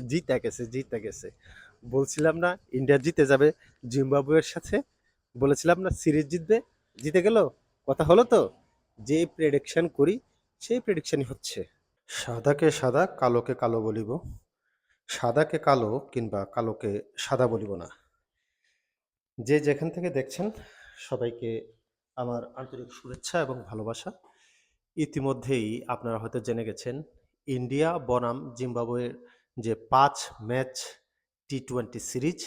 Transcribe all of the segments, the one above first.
জিতে গেছে জিতে গেছে। বলছিলাম না, ইন্ডিয়া জিতে যাবে, জিম্বাবুয়ের সাথে। বলেছিলাম না, সিরিজ জিতবে, জিতে গেল? কথা হলো তো? যে প্রেডিকশন করি, সেই প্রেডিকশনই হচ্ছে। সাদাকে সাদা, কালোকে কালো বলিব। সাদাকে কালো কিংবা কালোকে সাদা বলিব না। যে যেখান থেকে দেখছেন, সবাইকে আমার আন্তরিক শুভেচ্ছা এবং ভালোবাসা। ইতিমধ্যেই আপনারা হয়তো জেনে গেছেন, ইন্ডিয়া, বনাম, জিম্বাবুয়ের যে পাঁচ ম্যাচ টি টোয়েন্টি সিরিজ,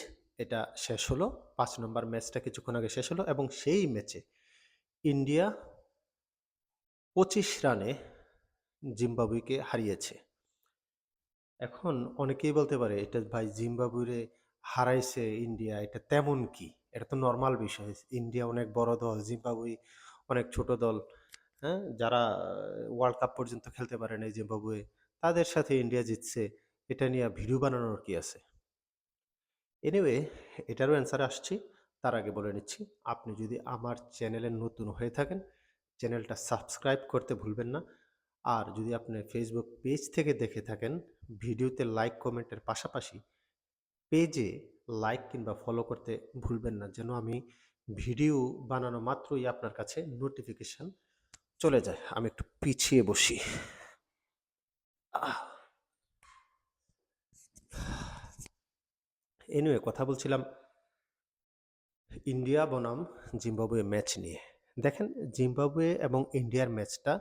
এটা শেষ হলো। পাঁচ নম্বর ম্যাচটা কিছুক্ষণ আগে শেষ হলো এবং সেই ম্যাচে ইন্ডিয়া পঁচিশ রানে জিম্বাবুয়েকে হারিয়েছে। এখন অনেকেই বলতে পারে, এটা ভাই জিম্বাবুয়ে হারাইছে ইন্ডিয়া, এটা তেমন কি? এটা তো নর্মাল বিষয়। ইন্ডিয়া অনেক বড় দল, জিম্বাবুয়ে অনেক ছোট দল হ্যাঁ? যারা ওয়ার্ল্ড কাপ পর্যন্ত খেলতে পারে না জিম্বাবুয়ে, তাদের সাথে ইন্ডিয়া জিতছে। এটা নিয়ে ভিডিও বানানোর কি আছে? এনিওয়ে এটারও অ্যান্সার আসছি, তার আগে বলে নিচ্ছি, আপনি যদি আমার চ্যানেলে নতুন হয়ে থাকেন, চ্যানেলটা সাবস্ক্রাইব করতে ভুলবেন না। আর যদি আপনি ফেসবুক পেজ থেকে দেখে থাকেন, ভিডিওতে লাইক কমেন্টের পাশাপাশি পেজে লাইক কিংবা ফলো করতে ভুলবেন না, যেন আমি ভিডিও বানানো মাত্রই আপনার কাছে নোটিফিকেশন চলে যায়। আমি একটু পিছিয়ে বসি। এনিওয়ে কথা বলছিলাম ইন্ডিয়া বনাম জিম্বাবুয়ে ম্যাচ নিয়ে। দেখেন জিম্বাবুয়ে এবং ইন্ডিয়ার ম্যাচটা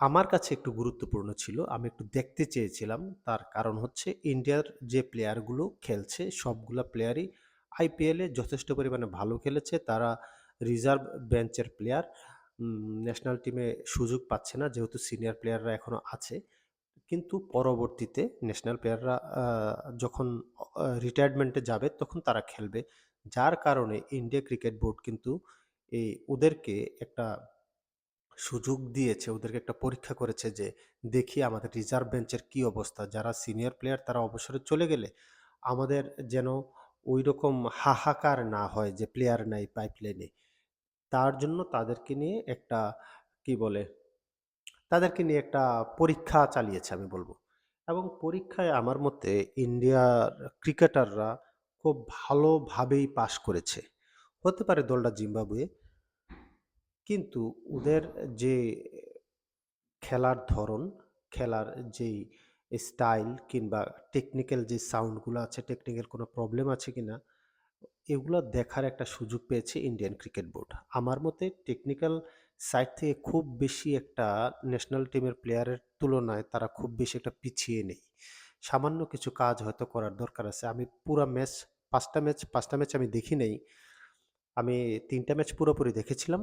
আমার কাছে একটু গুরুত্বপূর্ণ ছিল। আমি একটু দেখতে চেয়েছিলাম। তার কারণ হচ্ছে ইন্ডিয়ার যে প্লেয়ারগুলো খেলছে, সবগুলা প্লেয়ারই আইপিএলে যথেষ্ট পরিমাণে ভালো খেলেছে। তারা রিজার্ভ বেঞ্চের প্লেয়ার ন্যাশনাল টিমে সুযোগ পাচ্ছে না, যেহেতু সিনিয়র প্লেয়াররা এখনও আছে। কিন্তু পরবর্তীতে ন্যাশনাল প্লেয়াররা যখন রিটায়ারমেন্টে যাবে তখন তারা খেলবে। যার কারণে ইন্ডিয়া ক্রিকেট বোর্ড কিন্তু এই ওদেরকে একটা সুযোগ দিয়েছে, ওদেরকে একটা পরীক্ষা করেছে যে, দেখি আমাদের রিজার্ভ বেঞ্চের কি অবস্থা। যারা সিনিয়র প্লেয়ার তারা অবসরে চলে গেলে আমাদের যেন ওই রকম হাহাকার না হয় যে প্লেয়ার নাই পাইপলাইনে তার জন্য তাদেরকে নিয়ে একটা, কি বলে তাদেরকে নিয়ে একটা পরীক্ষা চালিয়েছে আমি বলব। এবং পরীক্ষায় আমার মতে ইন্ডিয়ার ক্রিকেটাররা খুব ভালোভাবেই পাশ করেছে। হতে পারে দলটা জিম্বাবুয়ে। কিন্তু ওদের যে খেলার ধরন, খেলার যেই স্টাইল কিংবা টেকনিক্যাল যে সাউন্ডগুলো আছে, টেকনিক্যাল কোনো প্রবলেম আছে কিনা, এগুলো দেখার একটা সুযোগ পেয়েছে ইন্ডিয়ান ক্রিকেট বোর্ড। আমার মতে টেকনিক্যাল সাইড থেকে খুব বেশি একটা ন্যাশনাল টিমের প্লেয়ারের তুলনায় তারা খুব বেশি একটা পিছিয়ে নেই। সামান্য কিছু কাজ হয়তো করার দরকার আছে। আমি পুরো ম্যাচ পাঁচটা ম্যাচ পাঁচটা ম্যাচ আমি দেখি নেই। আমি তিনটা ম্যাচ পুরোপুরি দেখেছিলাম।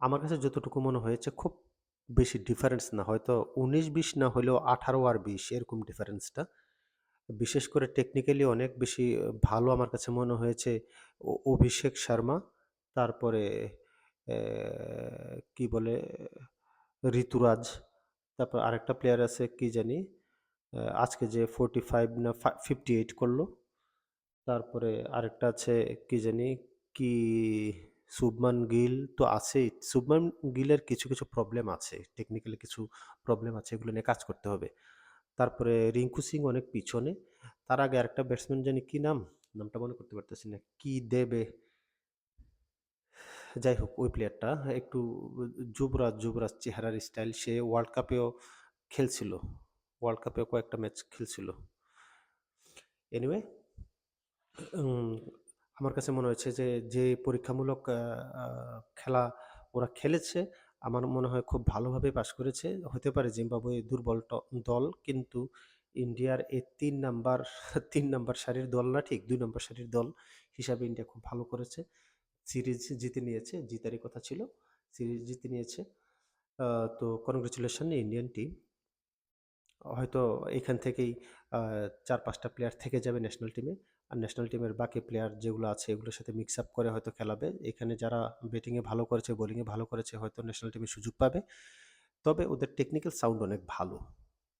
আমার কাছে যতটুকু মনে হয়েছে খুব বেশি ডিফারেন্স না। হয়তো উনিশ বিশ না হলেও আঠারো আর বিশ এরকম ডিফারেন্সটা বিশেষ করে টেকনিক্যালি অনেক বেশি ভালো আমার কাছে মনে হয়েছে অভিষেক শর্মা। তারপরে কি বলে, ঋতুরাজ, তারপর আরেকটা প্লেয়ার আছে কি জানি আজকে যে ফোরটি ফাইভ না ফিফটি এইট করল। তারপরে আরেকটা আছে কি জানি, কি, শুভমান গিল তো আছেই। শুভমান গিলের কিছু কিছু প্রবলেম আছে টেকনিক্যালি কিছু প্রবলেম আছে, এগুলো নিয়ে কাজ করতে হবে। তারপরে রিঙ্কু সিং অনেক পিছনে। তার আগে আরেকটা ব্যাটসম্যান জানি কি নাম? নামটা মনে করতে পারতেছি না। কি দেবে? যাই হোক ওই প্লেয়ারটা একটু যুবরাজ যুবরাজ চেহারার স্টাইল সে ওয়ার্ল্ড কাপেও খেলছিল। ওয়ার্ল্ড কাপেও কয়েকটা ম্যাচ খেলছিল। এনিওয়ে আমার কাছে মনে হয়েছে যে যে পরীক্ষামূলক খেলা ওরা খেলেছে, আমার মনে হয় খুব ভালোভাবে পাস করেছে। হতে পারে জিম্বাবুয়ে দুর্বল দল, কিন্তু ইন্ডিয়ার এই তিন নাম্বার তিন নাম্বার সারির দল না ঠিক, দুই নম্বর সারির দল হিসাবে ইন্ডিয়া খুব ভালো করেছে। সিরিজ জিতে নিয়েছে, জিতারই কথা ছিল, সিরিজ জিতে নিয়েছে। তো কনগ্রেচুলেশন ইন্ডিয়ান টিম হয়তো এখান থেকেই চার পাঁচটা প্লেয়ার থেকে যাবে ন্যাশনাল টিমে আর ন্যাশনাল টিমের বাকি প্লেয়ার যেগুলো আছে, এগুলোর সাথে মিক্স আপ করে হয়তো খেলাবে। এখানে যারা ব্যাটিংয়ে ভালো করেছে বোলিংয়ে ভালো করেছে, হয়তো ন্যাশনাল টিমে সুযোগ পাবে। তবে ওদের টেকনিক্যাল সাউন্ড অনেক ভালো।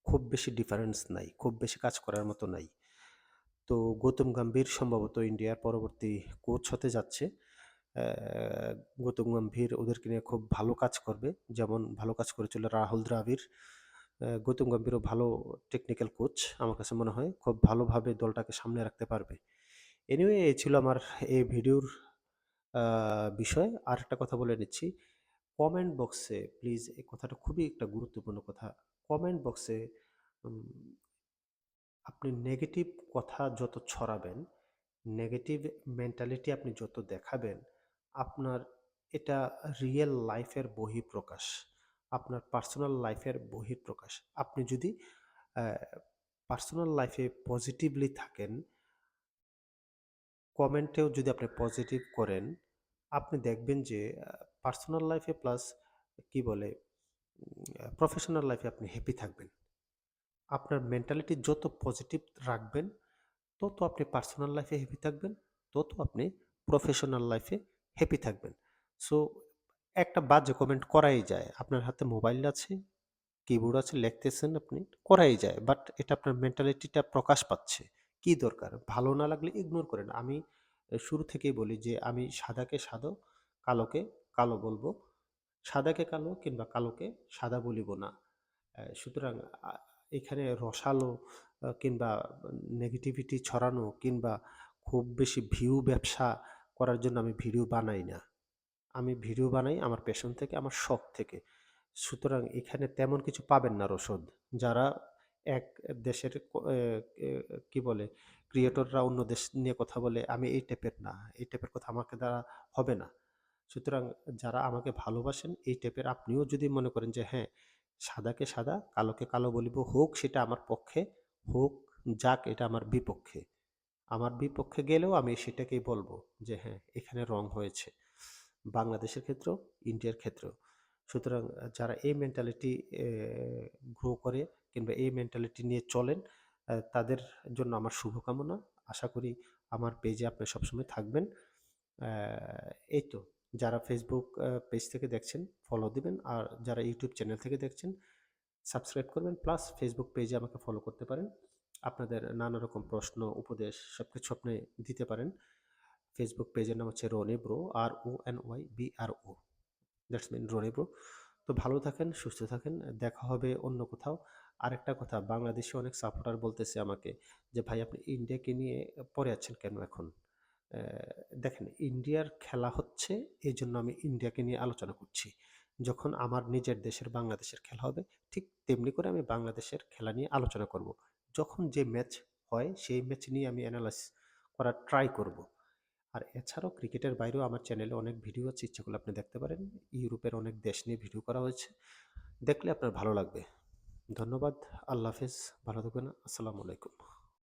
খুব বেশি ডিফারেন্স নাই, খুব বেশি কাজ করার মতো নাই। তো গৌতম গম্ভীর সম্ভবত ইন্ডিয়ার পরবর্তী কোচ হতে যাচ্ছে। গৌতম গম্ভীর ওদেরকে নিয়ে খুব ভালো কাজ করবে যেমন ভালো কাজ করেছিল রাহুল দ্রাবিড় গৌতম গম্ভীরও ভালো টেকনিক্যাল কোচ আমার কাছে মনে হয়। খুব ভালোভাবে দলটাকে সামলে রাখতে পারবে। এনিওয়ে এই ছিল আমার এই ভিডিওর বিষয়। আরেকটা কথা বলে নিচ্ছি। কমেন্ট বক্সে প্লিজ এই কথাটা খুবই একটা গুরুত্বপূর্ণ কথা। কমেন্ট বক্সে আপনি নেগেটিভ কথা যত ছড়াবেন, নেগেটিভ মেন্টালিটি আপনি যত দেখাবেন, আপনার এটা রিয়েল লাইফের বহিঃপ্রকাশ। আপনার পার্সোনাল লাইফের বহিঃপ্রকাশ। আপনি যদি পার্সোনাল লাইফে পজিটিভলি থাকেন কমেন্টেও যদি আপনি পজিটিভ করেন, আপনি দেখবেন যে পার্সোনাল লাইফে প্লাস কি বলে প্রফেশনাল লাইফে আপনি হ্যাপি থাকবেন। আপনার মেন্টালিটি যত পজিটিভ রাখবেন, তত আপনি পার্সোনাল লাইফে হ্যাপি থাকবেন, তত আপনি প্রফেশনাল লাইফে হ্যাপি থাকবেন। সো একটা বাজে কমেন্ট করাই যায়। আপনার হাতে মোবাইল আছে, কিবোর্ড আছে, লিখতেছেন আপনি, করাই যায়। বাট এটা আপনার মেন্টালিটিটা প্রকাশ পাচ্ছে। কি দরকার? ভালো না লাগলে ইগনোর করেন। আমি শুরু থেকেই বলি যে আমি সাদাকে সাদো, কালোকে কালো বলব। সাদাকে কালো কিংবা কালোকে সাদা বলিব না। সুতরাং এখানে রসালো কিংবা নেগেটিভিটি ছড়ানো কিংবা খুব বেশি ভিউ ব্যবসা করার জন্য আমি ভিডিও বানাই না। আমি ভিডিও বানাই আমার প্যাশন থেকে, আমার শখ থেকে। সুতরাং এখানে তেমন কিছু পাবেন না রসদ। যারা এক দেশের কি বলে ক্রিয়েটররা অন্য দেশ নিয়ে কথা বলে, আমি এই টাইপের না। এই টাইপের কথা আমাকে দ্বারা হবে না। সুতরাং যারা আমাকে ভালোবাসেন এই টাইপের আপনিও যদি মনে করেন যে হ্যাঁ, সাদাকে সাদা, কালোকে কালো বলিব, হোক সেটা আমার পক্ষে, হোক যাক এটা আমার বিপক্ষে। আমার বিপক্ষে গেলেও আমি সেটাকেই বলব যে হ্যাঁ, এখানে রং হয়েছে। বাংলাদেশের ক্ষেত্রেও, ইন্ডিয়ার ক্ষেত্রেও। সুতরাং যারা এই মেন্টালিটি গ্রো করে কিংবা এই মেন্টালিটি নিয়ে চলেন, তাদের জন্য আমার শুভকামনা। আশা করি আমার পেজে আপনি সবসময় থাকবেন। এই তো যারা ফেসবুক পেজ থেকে দেখছেন ফলো দিবেন। আর যারা ইউটিউব চ্যানেল থেকে দেখছেন সাবস্ক্রাইব করবেন। প্লাস ফেসবুক পেজে আমাকে ফলো করতে পারেন। আপনাদের নানা রকম প্রশ্ন, উপদেশ সব কিছু আপনি দিতে পারেন। ফেসবুক পেজের নাম হচ্ছে Rony bro, R-O-N-Y-B-R-O that's mean Rony bro. তো ভালো থাকেন, সুস্থ থাকেন। দেখা হবে অন্য কোথাও। আরেকটা কথা বাংলাদেশে অনেক সাপোর্টার বলতেছে আমাকে যে, "ভাই আপনি ইন্ডিয়াকে নিয়ে পড়ে আছেন কেন এখন?" দেখেন ইন্ডিয়ার খেলা হচ্ছে এই জন্য আমি ইন্ডিয়াকে নিয়ে আলোচনা করছি। যখন আমার নিজের দেশের বাংলাদেশের খেলা হবে, ঠিক তেমনি করে আমি বাংলাদেশের খেলা নিয়ে আলোচনা করব। যখন যে ম্যাচ হয় সেই ম্যাচ নিয়ে আমি অ্যানালাইস করার ট্রাই করব। আর এছাড়াও ক্রিকেটের বাইরেও আমার চ্যানেলে অনেক ভিডিও আছে, ইচ্ছা করলে আপনি দেখতে পারেন। ইউরোপের অনেক দেশ নিয়ে ভিডিও করা হয়েছে। দেখলে আপনার ভালো লাগবে। ধন্যবাদ। আল্লাহ হাফেজ। ভালো থাকবেন। আসসালামু আলাইকুম।